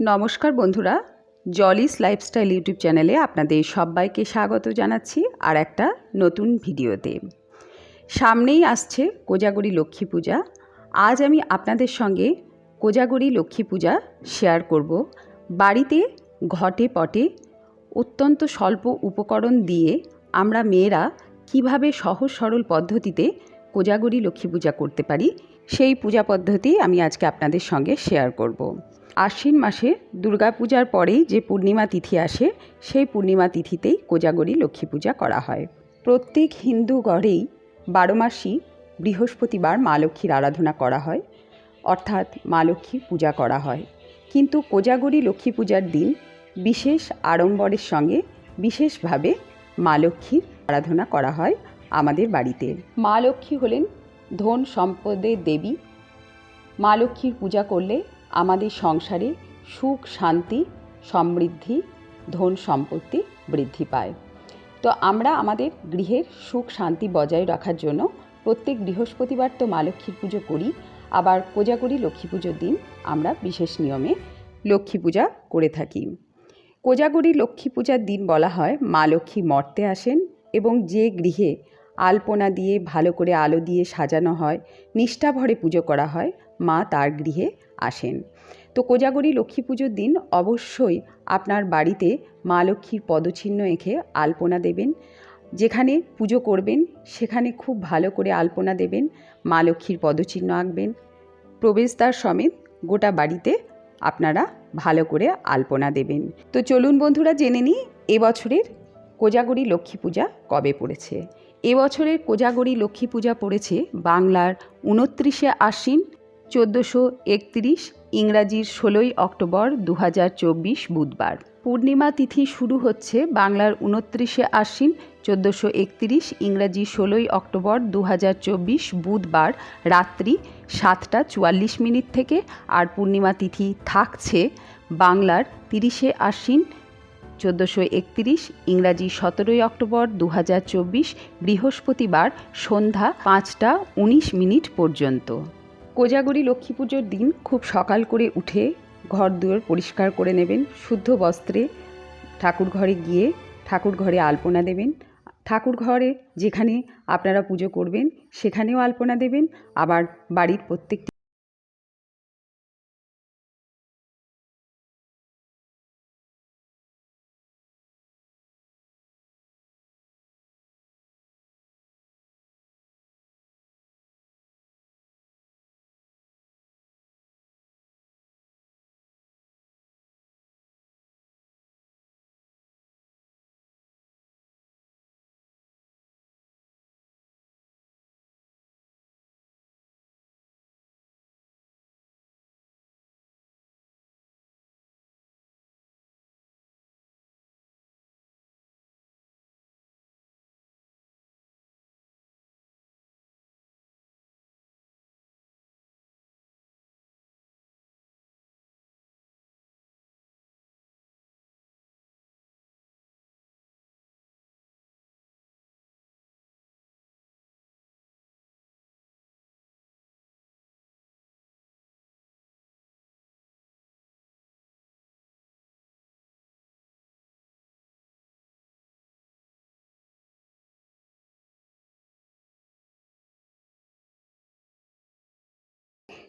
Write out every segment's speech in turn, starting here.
নমস্কার বন্ধুরা জলিস lifestyle YouTube চ্যানেলে আপনাদের সবাইকে স্বাগত জানাচ্ছি আর একটা নতুন ভিডিওতে। সামনেই আসছে কোজাগরি লক্ষ্মী পূজা। আজ আমি আপনাদের সঙ্গে কোজাগরি লক্ষ্মী পূজা শেয়ার করব। বাড়িতে ঘটে পটে অত্যন্ত স্বল্প উপকরণ দিয়ে আমরা মেয়েরা কীভাবে সহজ সরল পদ্ধতিতে কোজাগরি লক্ষ্মী পূজা করতে পারি, সেই পূজা পদ্ধতি আমি আজকে আপনাদের সঙ্গে শেয়ার করব। আশ্বিন মাসে দুর্গাপূজার পরেই যে পূর্ণিমা তিথি আসে, সেই পূর্ণিমা তিথিতেই কোজাগরি লক্ষ্মী পূজা করা হয়। প্রত্যেক হিন্দু ঘরেই বারো মাসই বৃহস্পতিবার মা লক্ষ্মীর আরাধনা করা হয়, অর্থাৎ মা লক্ষ্মীর পূজা করা হয়। কিন্তু কোজাগরি লক্ষ্মী পূজার দিন বিশেষ আড়ম্বরের সঙ্গে বিশেষভাবে মা লক্ষ্মীর আরাধনা করা হয় আমাদের বাড়িতে। মা লক্ষ্মী হলেন ধন সম্পদের দেবী। মা লক্ষ্মীর পূজা করলে আমাদের সংসারে সুখ, শান্তি, সমৃদ্ধি, ধন সম্পত্তি বৃদ্ধি পায়। তো আমরা আমাদের গৃহের সুখ, শান্তি বজায় রাখার জন্য প্রত্যেক বৃহস্পতিবার তো মা লক্ষ্মীর পুজো করি, আবার কোজাগরি লক্ষ্মী পুজোর দিন আমরা বিশেষ নিয়মে লক্ষ্মী পূজা করে থাকি। কোজাগরি লক্ষ্মী পূজার দিন বলা হয়, মা লক্ষ্মী মর্তে আসেন এবং যে গৃহে আলপনা দিয়ে, ভালো করে আলো দিয়ে সাজানো হয়, নিষ্ঠাভরে পুজো করা হয় মা তার গৃহে আসেন। তো কোজাগরী লক্ষ্মী পুজোর দিন অবশ্যই আপনার বাড়িতে মা লক্ষ্মীর পদচিহ্ন এঁকে আলপনা দেবেন। যেখানে পুজো করবেন, সেখানে খুব ভালো করে আলপনা দেবেন, মা লক্ষ্মীর পদচিহ্ন আঁকবেন। প্রবেশদ্বার সমেত গোটা বাড়িতে আপনারা ভালো করে আলপনা দেবেন। তো চলুন বন্ধুরা, জেনে নিই এবছরের কোজাগরী লক্ষ্মী পূজা কবে পড়েছে। এবছরের কোজাগরী লক্ষ্মী পূজা পড়েছে বাংলার উনত্রিশে আশ্বিন চোদ্দোশো একত্রিশ ইংরাজির ষোলোই অক্টোবর দু হাজার চব্বিশ বুধবার। পূর্ণিমা তিথি শুরু হচ্ছে বাংলার উনত্রিশে আশ্বিন চোদ্দোশো একত্রিশ ইংরাজি ষোলোই অক্টোবর দু হাজার চব্বিশ বুধবার রাত্রি সাতটা চুয়াল্লিশ মিনিট থেকে আর পূর্ণিমা তিথি থাকছে বাংলার তিরিশে আশ্বিন চোদ্দোশো একত্রিশ ইংরাজি সতেরোই অক্টোবর দু হাজার চব্বিশ বৃহস্পতিবার সন্ধ্যা পাঁচটা উনিশ মিনিট পর্যন্ত। কোজাগরি লক্ষ্মী পুজোর দিন খুব সকাল করে উঠে ঘর দুয়ার পরিষ্কার করে নেবেন, শুদ্ধ বস্ত্রে ঠাকুর ঘরে গিয়ে ঠাকুর ঘরে আলপনা দেবেন। ঠাকুর ঘরে যেখানে আপনারা পুজো করবেন, সেখানেও আলপনা দেবেন, আবার বাড়ির প্রত্যেকটি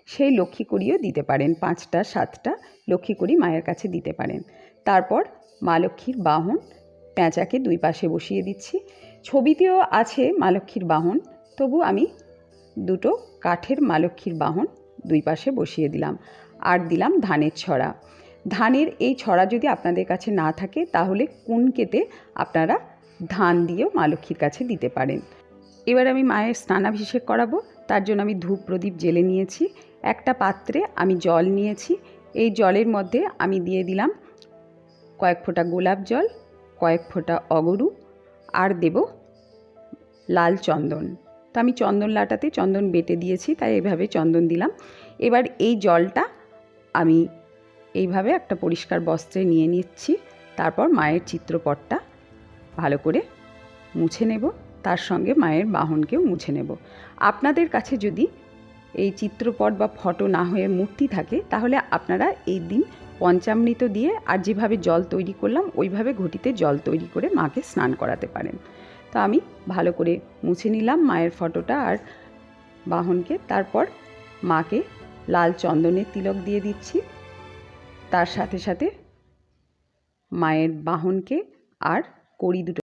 সেই লক্ষ্মী করিও দিতে পারেন, পাঁচটা, সাতটা লক্ষ্মী করি মায়ের কাছে দিতে পারেন। তারপর মা লক্ষ্মীর বাহন পেঁচাকে দুই পাশে বসিয়ে দিচ্ছি। ছবিতেও আছে মা লক্ষ্মীর বাহন, তবু আমি দুটো কাঠের মা লক্ষ্মীর বাহন দুই পাশে বসিয়ে দিলাম আর দিলাম ধানের ছড়া। ধানের এই ছড়া যদি আপনাদের কাছে না থাকে, তাহলে কুনকেতে আপনারা ধান দিয়েও মা লক্ষ্মীর কাছে দিতে পারেন। এবার আমি মায়ের স্নানাভিষেক করাবো। তার জন্য আমি ধূপ প্রদীপ জেলে নিয়েছি, একটা পাত্রে আমি জল নিয়েছি, এই জলের মধ্যে আমি দিয়ে দিলাম কয়েক ফোঁটা গোলাপ জল, কয়েক ফোঁটা অগরু, আর দেব লাল চন্দন। তো আমি চন্দন লাটাতে চন্দন বেটে দিয়েছি, তাই এভাবে চন্দন দিলাম। এবার এই জলটা আমি এইভাবে একটা পরিষ্কার বস্ত্রে নিয়ে নিচ্ছি, তারপর মায়ের চিত্রপটটা ভালো করে মুছে নেব। তার সঙ্গে মায়ের বাহনকেও মুছে নেব। আপনাদের কাছে যদি এই চিত্রপট বা ফটো না হয়ে মূর্তি থাকে, তাহলে আপনারা এই দিন পঞ্চামৃত দিয়ে আর যেভাবে জল তৈরি করলাম, ওইভাবে ঘটিতে জল তৈরি করে মাকে স্নান করাতে পারেন। তো আমি ভালো করে মুছে নিলাম মায়ের ফটোটা আর বাহনকে। তারপর মাকে লাল চন্দনের তিলক দিয়ে দিচ্ছি। তার সাথে সাথে মায়ের বাহনকে আর কড়ি দুটো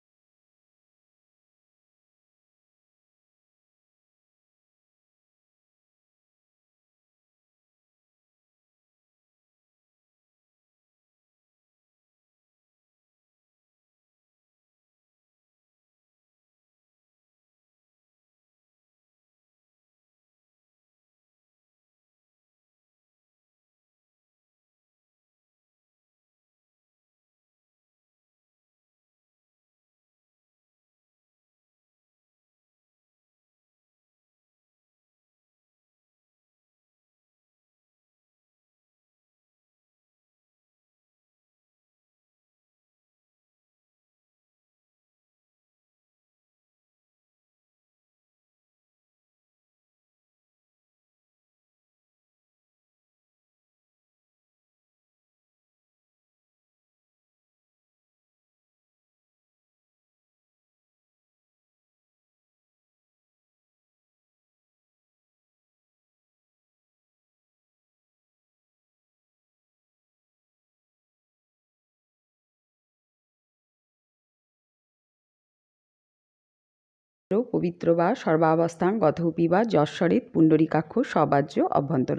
পবিত্র বা সর্বাবস্থান গথৌপি বা যশ্বরিত পুণ্ডরীকাক্ষ সবাজ্য অভ্যন্তর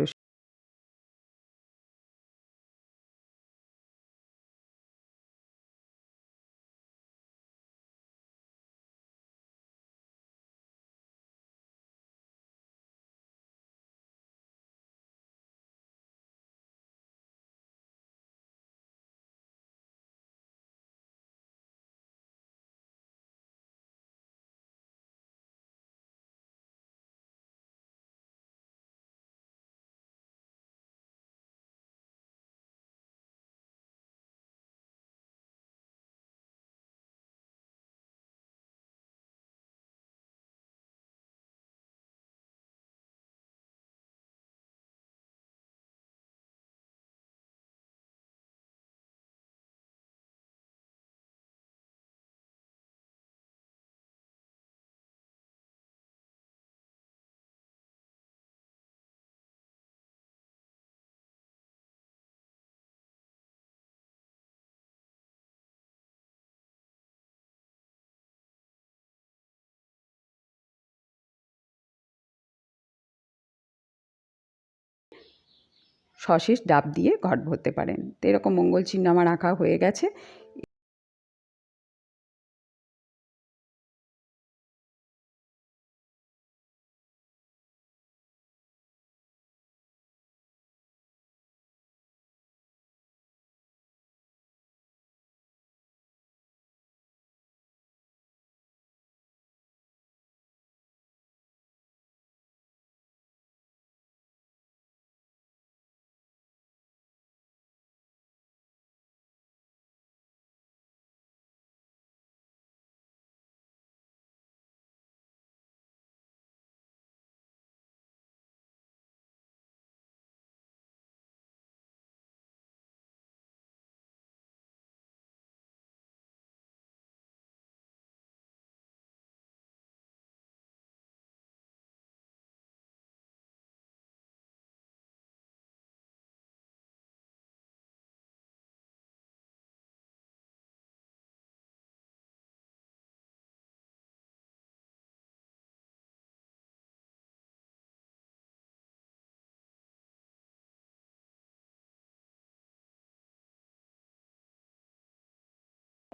সশেষ ডাব দিয়ে ঘট ভরতে পারেন। তো এরকম মঙ্গল চিহ্ন আমার আঁকা হয়ে গেছে।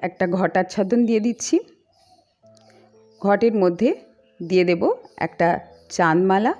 একটা ঘটাচ্ছাদন দিয়ে দিচ্ছি। ঘটের মধ্যে দিয়ে দেব একটা চাঁদমালা।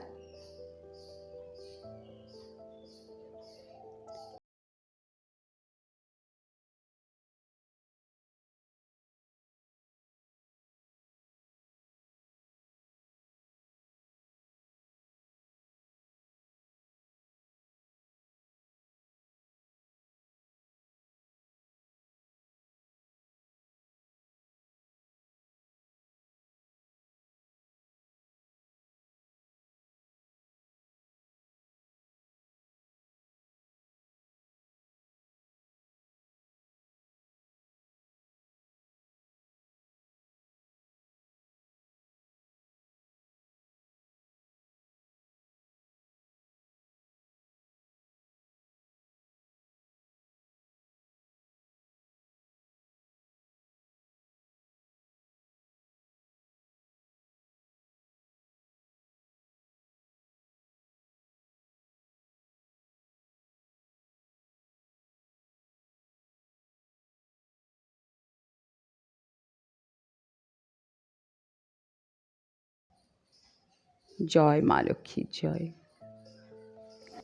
জয় মা লক্ষ্মীর জয়।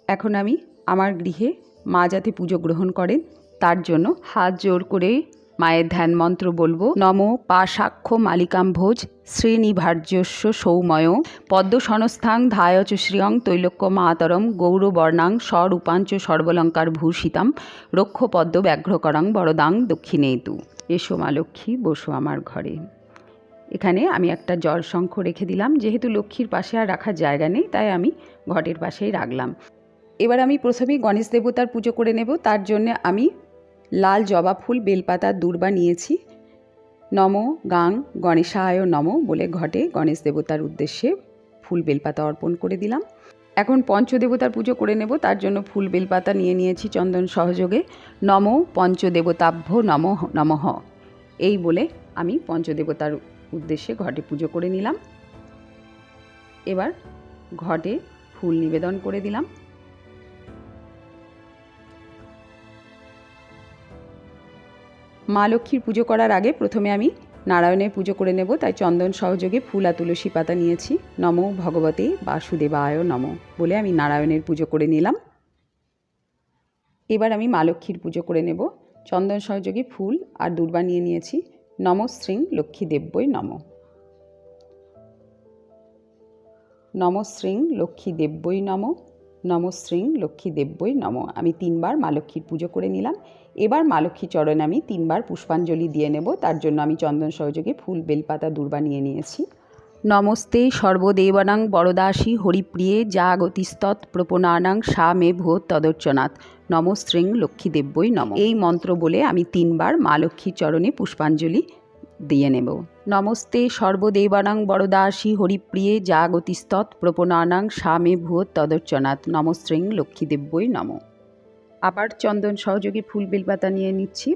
এখন আমি আমার গৃহে মা যাতে পুজো গ্রহণ করেন, তার জন্য হাত জোর করে মায়ের ধ্যান মন্ত্র বলব। নম পাশাক্ষ মালিকাম ভোজ শ্রীনিভার্যস্য সৌময়। পদ্ম সংস্থাং ধায়চ শ্রিয়ং তৈলক্য মাতরম গৌরবর্ণাং স্বরূপাঞ্চ সর্বলঙ্কার ভূষিতাম রক্ষ পদ্ম ব্যাঘ্রকরাং বরদাং দক্ষিণেতু। এসো মা লক্ষ্মী, বসো আমার ঘরে। এখানে আমি একটা জল শঙ্খ রেখে দিলাম। যেহেতু লক্ষ্মীর পাশে আর রাখার জায়গা নেই, তাই আমি ঘটের পাশেই রাখলাম। এবার আমি প্রথমেই গণেশ দেবতার পুজো করে নেব। তার জন্য আমি লাল জবা ফুল, বেলপাতা, দূর্বা নিয়েছি। নম গাং গণেশায় নম বলে ঘটে গণেশ দেবতার উদ্দেশ্যে ফুল, বেলপাতা অর্পণ করে দিলাম। এখন পঞ্চদেবতার পুজো করে নেব। তার জন্য ফুল, বেলপাতা নিয়ে নিয়েছি চন্দন সহযোগে। নম পঞ্চদেবতাভ্য নম, নমঃ। এই বলে আমি পঞ্চদেবতার উদ্দেশ্যে ঘটে পুজো করে নিলাম। এবার ঘটে ফুল নিবেদন করে দিলাম। মা লক্ষ্মীর পুজো করার আগে প্রথমে আমি নারায়ণের পুজো করে নেব, তাই চন্দন সহযোগে ফুল আর তুলসী পাতা নিয়েছি। নম ভগবতে বাসুদেবায় নম বলে আমি নারায়ণের পুজো করে নিলাম। এবার আমি মা লক্ষ্মীর পুজো করে নেব। চন্দন সহযোগে ফুল আর দুর্বা নিয়ে নিয়েছি। নম শ্রী লক্ষ্মী দেবই নম। নম শ্রী লক্ষ্মী দেবই নম নম শ্রী লক্ষ্মী দেবই নম। আমি তিনবার মা লক্ষ্মীর পুজো করে নিলাম। এবার মা লক্ষ্মী চরণে আমি তিনবার পুষ্পাঞ্জলি দিয়ে নেব। তার জন্য আমি চন্দন সহযোগে ফুল, বেলপাতা, দূর্বা নিয়ে নিয়েছি। নমস্তে সর্বদেবানাং বরদাসী হরিপ্রিয়ে যা গতিস্তৎ প্রপনানাং সা মে ভূত তদর্চনাথ। নমস্ত্রিং লক্ষ্মী দেব্যই নম। এই মন্ত্র বলে আমি তিনবার মা লক্ষ্মীর চরণে পুষ্পাঞ্জলি দিয়ে নেব। নমস্তে সর্বদেবানাং বরদাসী হরিপ্রিয়ে যা গতিস্তৎ প্রপনানাং সা মে ভূত তদর্চনাথ। নমস্ত্রিং লক্ষ্মী দেব্যই নম। আবার চন্দন সহযোগী ফুল বেলপাতা নিয়ে নিচ্ছি।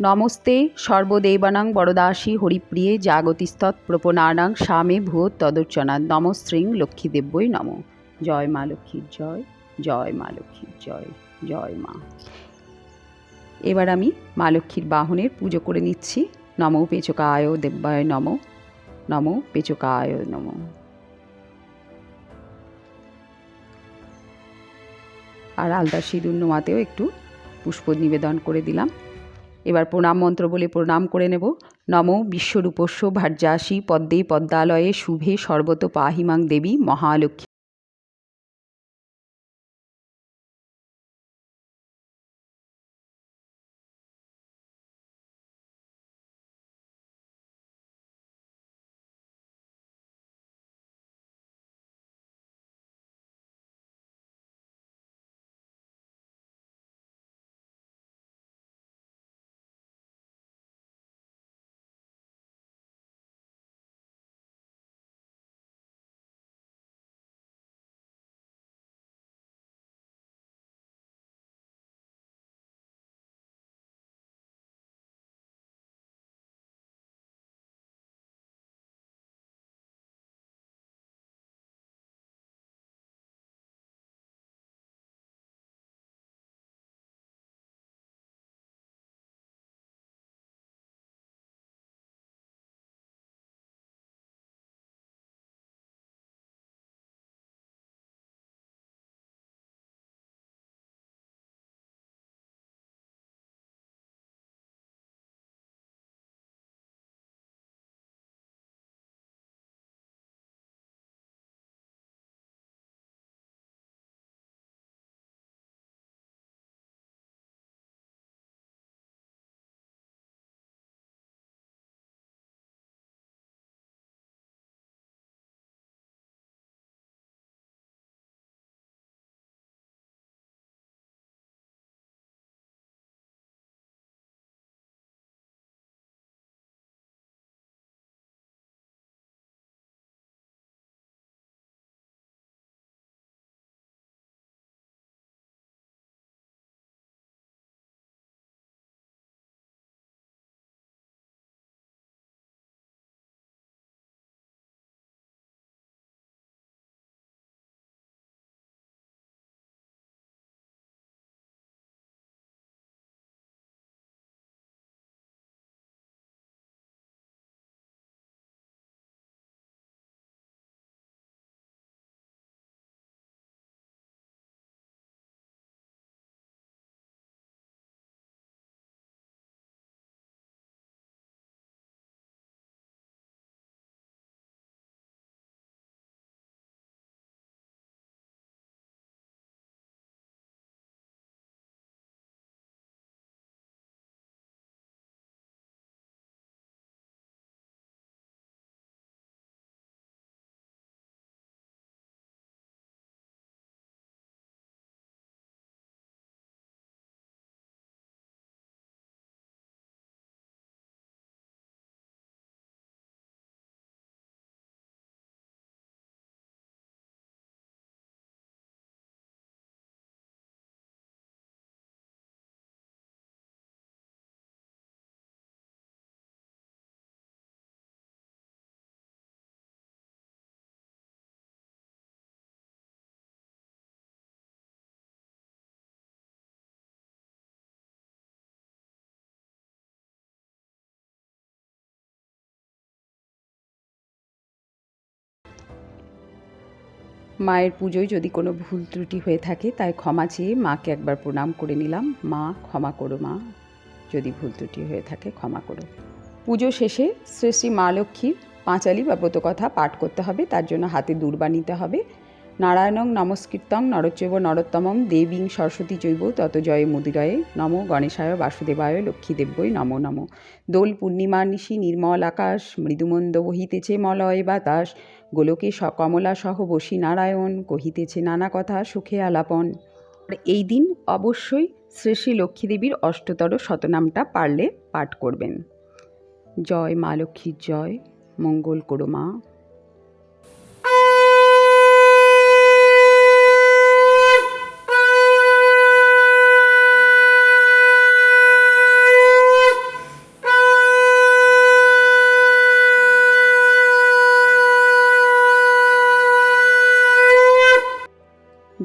নমস্তে, সর্বদেবানাং বরদাসী হরিপ্রিয়ে জাগতিস্তৎ প্রপনানাং স্বামে ভূত তদর্চনা নমস্ত্রিং লক্ষ্মীদেব্যই নম। জয় মা লক্ষ্মীর জয় জয় মা লক্ষ্মীর জয় জয় মা। এবার আমি মা লক্ষ্মীর বাহনের পুজো করে নিচ্ছি। নম পেচকায় দেব্যায় নম। নম পেচকায় নম। আর আলদা সিঁদুর নোমাতেও একটু পুষ্প নিবেদন করে দিলাম। এবার প্রণাম মন্ত্র বলে প্রণাম করে নেব। নম বিশ্বরূপস্য ভার্যাসী পদ্মে পদ্মালয়ে শুভে সর্বত পাহিমাং দেবী মহালক্ষ্মী। মায়ের পুজোয় যদি কোনো ভুল ত্রুটি হয়ে থাকে, তাই ক্ষমা চেয়ে মাকে একবার প্রণাম করে নিলাম। মা, ক্ষমা করো মা। যদি ভুল ত্রুটি হয়ে থাকে, ক্ষমা করো। পুজো শেষে শ্রী শ্রী মা লক্ষ্মীর পাঁচালি বা ব্রতকথা পাঠ করতে হবে। তার জন্য হাতে দূর্বা নিতে হবে। নারায়ণং নমস্কৃতং নরচৈব নরোত্তমম দেবীং সরস্বতী চৈব তত জয় মুদিরয়ে নম গণেশায় বাসুদেবায় লক্ষ্মীদেব্যই নমো নমো। দোল পূর্ণিমা নিশি নির্মল আকাশ, মৃদুমন্দ বহিতেছে মলয় বাতাস গোলকে কমলা সহ বসি নারায়ণ, কহিতেছে নানা কথা সুখে আলাপন। আর এই দিন অবশ্যই শ্রী শ্রী লক্ষ্মীদেবীর অষ্টতর শতনামটা পারলে পাঠ করবেন। জয় মা লক্ষ্মীর জয়, মঙ্গল করো মা।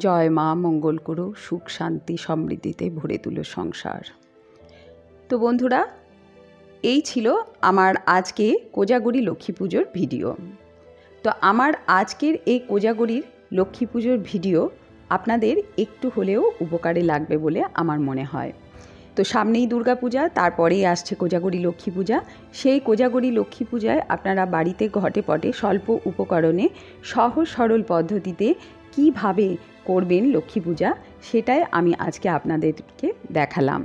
জয় মা, মঙ্গল করো, সুখ, শান্তি, সমৃদ্ধিতে ভরে তুলো সংসার। তো বন্ধুরা, এই ছিল আমার আজকে কোজাগরি লক্ষ্মী পুজোর ভিডিও। তো আমার আজকের এই কোজাগরির লক্ষ্মী পুজোর ভিডিও আপনাদের একটু হলেও উপকারে লাগবে বলে আমার মনে হয়। তো সামনেই দুর্গাপূজা তারপরেই আসছে কোজাগরি লক্ষ্মী পূজা। সেই কোজাগরি লক্ষ্মী পূজায় আপনারা বাড়িতে ঘটে পটে স্বল্প উপকরণে সহজ সরল পদ্ধতিতে কীভাবে করবেন লক্ষ্মী পূজা, সেটাই আমি আজকে আপনাদেরকে দেখালাম।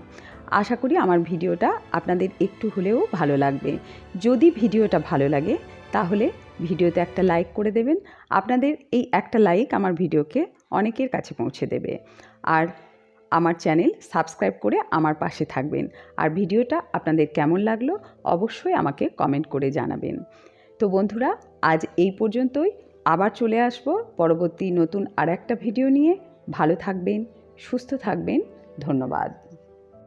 আশা করি আমার ভিডিওটা আপনাদের একটু হলেও ভালো লাগবে। যদি ভিডিওটা ভালো লাগে, তাহলে ভিডিওতে একটা লাইক করে দেবেন। আপনাদের এই একটা লাইক আমার ভিডিওকে অনেকের কাছে পৌঁছে দেবে। আর আমার চ্যানেল সাবস্ক্রাইব করে আমার পাশে থাকবেন। আর ভিডিওটা আপনাদের কেমন লাগল, অবশ্যই আমাকে কমেন্ট করে জানাবেন। তো বন্ধুরা, আজ এই পর্যন্তই। আবার চলে আসব পরবর্তী নতুন আর একটা ভিডিও নিয়ে। ভালো থাকবেন সুস্থ থাকবেন। ধন্যবাদ।